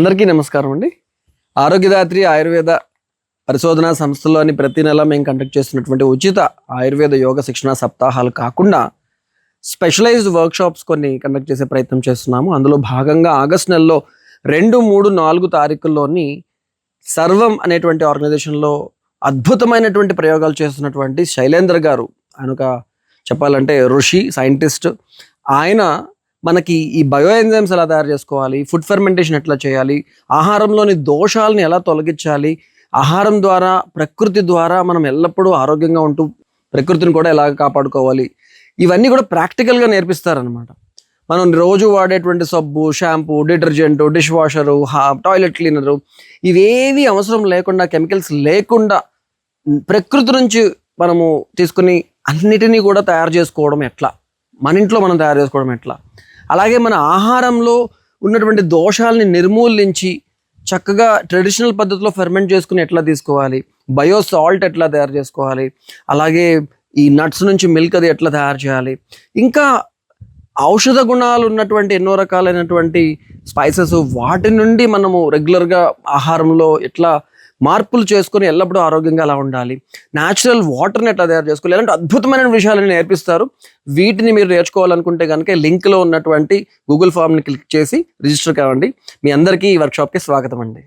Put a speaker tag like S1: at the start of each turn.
S1: అందరికీ నమస్కారం అండి. ఆరోగ్యదాత్రి ఆయుర్వేద పరిశోధన సంస్థలోని ప్రతి నెల మేము కండక్ట్ చేస్తున్నటువంటి ఉచిత ఆయుర్వేద యోగ శిక్షణ సప్తాహాలు కాకుండా స్పెషలైజ్డ్ వర్క్షాప్స్ కొన్ని కండక్ట్ చేసే ప్రయత్నం చేస్తున్నాము. అందులో భాగంగా ఆగస్ట్ నెలలో రెండు మూడు నాలుగు తారీఖుల్లోని సర్వం అనేటువంటి ఆర్గనైజేషన్లో అద్భుతమైనటువంటి ప్రయోగాలు చేస్తున్నటువంటి శైలేంద్ర గారు. ఆయన ఒక చెప్పాలంటే ఋషి సైంటిస్ట్ ఆయన మనకి ఈ బయో ఎంజైమ్స్ ఎలా తయారు చేసుకోవాలి? ఫుడ్ ఫెర్మెంటేషన్ ఎట్లా చేయాలి? ఆహారంలోని దోషాలను ఎలా తొలగించాలి? ఆహారం ద్వారా ప్రకృతి ద్వారా మనం ఎల్లప్పుడూ ఆరోగ్యంగా ఉంటూ ప్రకృతిని కూడా ఎలా కాపాడుకోవాలి? ఇవన్నీ కూడా ప్రాక్టికల్గా నేర్పిస్తారనమాట మనం రోజు వాడేటువంటి సబ్బు shampoo detergent dish washer toilet cleaner ఇవేవి అవసరం లేకుండా కెమికల్స్ లేకుండా ప్రకృతి నుంచి మనము తీసుకుని అన్నిటినీ కూడా తయారు చేసుకోవడం ఎట్లా? మన ఇంట్లో మనం తయారు చేసుకోవడం ఎట్లా? అలాగే మన ఆహారంలో ఉన్నటువంటి దోషాలని నిర్మూలించి చక్కగా ట్రెడిషనల్ పద్ధతిలో ఫెర్మెంట్ చేసుకుని ఎట్లా తీసుకోవాలి? బయో సాల్ట్ ఎట్లా తయారు చేసుకోవాలి? అలాగే ఈ నట్స్ నుంచి మిల్క్ అది ఎట్లా తయారు చేయాలి? ఇంకా ఔషధ గుణాలు ఉన్నటువంటి ఎన్నో రకాలైనటువంటి స్పైసెస్ వాటి నుండి మనము రెగ్యులర్గా ఆహారంలో ఎట్లా మార్పులు చేసుకొని ఎల్లప్పుడూ ఆరోగ్యంగా అలా ఉండాలి. న్యాచురల్ వాటర్ని ఎట్లా తయారు చేసుకోవాలి? ఇలాంటి అద్భుతమైన విషయాలను నేర్పిస్తారు. వీటిని మీరు నేర్చుకోవాలనుకుంటే కనుక లింక్లో ఉన్నటువంటి గూగుల్ ఫామ్ని క్లిక్ చేసి రిజిస్టర్ కావండి. మీ అందరికీ ఈ వర్క్షాప్కి స్వాగతం అండి.